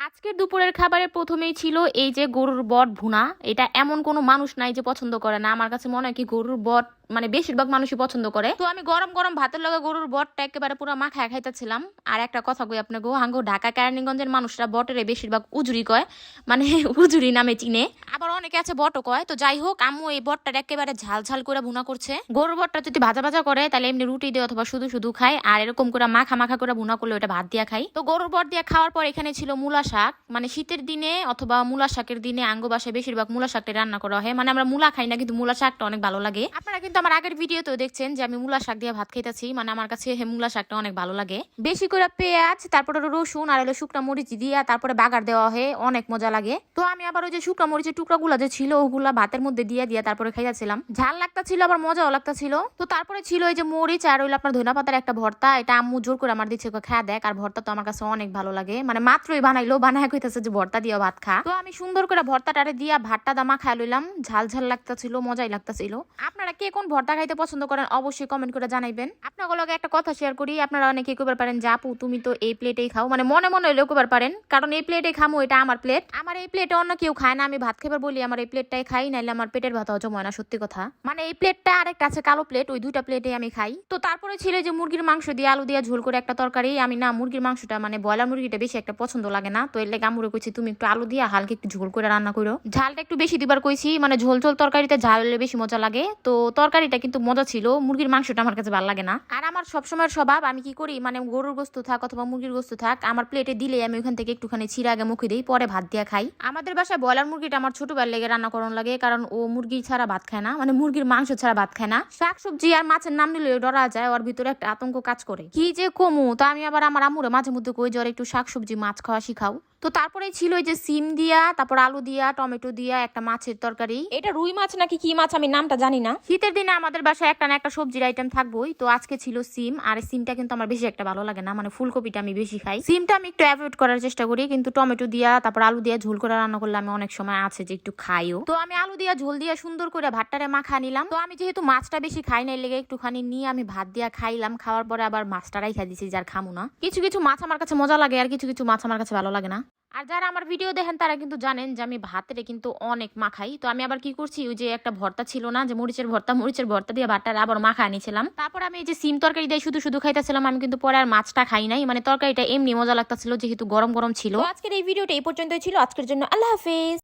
আজকের দুপুরের খাবারে প্রথমেই ছিল এই যে গরুর বট ভুনা। এটা এমন কোনো মানুষ নাই যে পছন্দ করে না। আমার কাছে মনে হয় কি গরুর বট মানে বেশিরভাগ মানুষই পছন্দ করে। তো আমি গরম গরম ভাতের লগে গরুর বটটা একেবারে পুরো মাখায় খাইতেছিলাম। আর একটা কথা কই আপনাকে হাঙ্গো ঢাকা, কেরানীগঞ্জের মানুষরা বটের বেশিরভাগ উজুরি কয়। মানে উজুরি নামে চিনে। আবার অনেকে আছে বটও কয়। তো যাই হোক, আম্মু এই বটটা একেবারে ঝাল ঝাল করে ভুনা করছে। গরুর বটটা যদি ভাজা ভাজা করে, তাহলে এমনি রুটি দিয়ে অথবা শুধু শুধু খায়। আর এরকম করে মাখা মাখা করে ভুনা করলে ওটা ভাত দিয়া খাই তো গরুর বট দিয়ে খাওয়ার পর এখানে ছিল মূলা শাক। মানে শীতের দিনে অথবা মূলা শাকের দিনে আঙ্গ বাসায় বেশিরভাগ মূলা শাকটা রান্না করা হয়। মানে আমরা মূলা খাই না, কিন্তু মূলা শাকটা অনেক ভালো লাগে। আপনারা কিন্তু আমার আগের ভিডিওতেও দেখছেন যে আমি মূলা শাক দিয়ে ভাত খাইতেছি। মানে আমার কাছে হে মূলা শাকটা অনেক ভালো লাগে। বেশি করে পেঁয়াজ, তারপরে রসুন, আর হলো শুকনা মরিচ দিয়া তারপরে বাগার দেওয়া হয়, অনেক মজা লাগে। তো আমি আবার ওই যে শুকনা মরিচের টুকরাগুলো যে ছিল, ওগুলা ভাতের মধ্যে দিয়ে দিয়া তারপরে খাইতেছিলাম ঝাল লাগতা ছিল আবার মজাও লাগতা ছিল তো তারপরে ছিল এই যে মরিচ আর হইল আপনার ধনিয়া পাতার একটা ভর্তা। এটা আম্মু জোর করে আমার দিচ্ছে খা দেখ, আর ভর্তা তো আমার কাছে অনেক ভালো লাগে। মানে মাত্রই বানাইলো, বানায় কইতাছে যে ভর্তা দিয়ে ভাত খা। তো আমি সুন্দর করে ভর্তাটারে দিয়া ভাতটা দামা খাই লইলাম। ঝাল ঝাল লাগতাছিল, মজাই লাগতাছিল। আপনারা কে কোন ভর্তা খাইতে পছন্দ করেন, অবশ্যই কমেন্ট করে জানাইবেন। আপনাগুলোকে একটা কথা শেয়ার করি, আপনারা অনেকে কইবার পারেন, যে আপু, তুমি তো এই প্লেটেই খাও। মানে মনে মনে হইলেও কইবার পারেন, কারণ এই প্লেটে খামো, এটা আমার প্লেট আমার এই প্লেটে অন্য কেউ খায় না, আমি ভাত খাবার বলি, আমার এই প্লেটটাই খাই, নাইলে আমার পেটের ভাত হজম হয় না, সত্যি কথা। মানে এই প্লেটটা আরেকটা আছে, কালো প্লেট ওই দুইটা প্লেটে আমি খাই। তো তারপরে ছিল যে মুরগির মাংস দিয়ে আলু দিয়ে ঝোল করে একটা তরকারি, আমি না মুরগির মাংসটা মানে ব্রয়লার মুরগিটা বেশি একটা পছন্দ লাগে না। তো এর লেগে আমুরে কইছি, তুমি একটু আলু দিয়ে হালকা একটু ঝোল করে রান্না করো ঝালটা একটু বেশি দিবার কইছি মানে ঝোল ঝোল তরকারিতে ঝাল বেশি মজা লাগে। তো তরকারিটা কিন্তু মজা ছিল। মুরগির মাংসটা আমার কাছে ভালো লাগে না। আর আমার সবসময়ের স্বভাব, আমি কি করি মানে গরুর গোস্ত থাক অথবা মুরগির গোস্ত থাক, আমার প্লেটে দিলে আমি ওখান থেকে একটুখানি ছিঁড়ে আগে মুখে দিই, পরে ভাত দিয়ে খাই। আমাদের বাসায় ব্রয়লার মুরগিটা আমার ছোটবেলার লেগে রান্না করানো লাগে, কারণ ও মুরগি ছাড়া ভাত খায় না মানে মুরগির মাংস ছাড়া ভাত খায় না। শাক সবজি আর মাছের নাম নিলে ডরা যায়, ওর ভিতরে একটা আতঙ্ক কাজ করে। কি যে কমু, তা আমি আবার আমার আমুরে মাঝে মধ্যে কই জ্বর একটু শাক সবজি, মাছ খাওয়া শিখাও। তো তারপরে ছিল এই যে সিম দিয়া তারপর আলু দিয়া টমেটো দিয়া একটা মাছের তরকারি। এটা রুই মাছ নাকি কি মাছ আমি নামটা জানি না। শীতের দিনে আমাদের বাসায় একটা না একটা সবজির আইটেম থাকবোই। তো আজকে ছিল সিম আর সিমটা কিন্তু আমার বেশি একটা ভালো লাগে না মানে ফুলকপিটা আমি বেশি খাই। সিমটা আমি একটু অ্যাভয়েড করার চেষ্টা করি কিন্তু টমেটো দিয়া তারপর আলু দিয়া ঝোল করে রান্না করলে আমি অনেক সময় আছে যে একটু খাইও। তো আমি আলু দিয়া ঝোল দিয়া সুন্দর করে ভাতটারে মাখা নিলাম। তো আমি যেহেতু মাছটা বেশি খাই নাই লেগে একটুখানি নিয়ে আমি ভাত দিয়া খাইলাম। খাওয়ার পরে আবার মাছটারাই খাই দিছি যার খামু না। কিছু কিছু মাছ আমার কাছে মজা লাগে আর কিছু কিছু মাছ আমার কাছে ভালো লাগে না। আর যারা আমার ভিডিও দেখেন, তারা কিন্তু জানেন যে আমি ভাতের কিন্তু অনেক মাখাই। তো আমি আবার কি করছি? ওই যে একটা ভর্তা ছিল না, যে মরিচের ভর্তা মরিচের ভর্তা দিয়ে ভাতটা আবার মাখা আনিছিলাম তারপর আমি এই যে সিম তরকারি দিয়ে শুধু শুধু খাইতেছিলাম, আমি কিন্তু পরে আর মাছটা খাই নাই। মানে তরকারিটা এমনি মজা লাগতেছিল, যেহেতু গরম গরম ছিল। আজকের এই ভিডিওটা এই পর্যন্তই ছিল। আজকের জন্য আল্লাহ হাফেজ।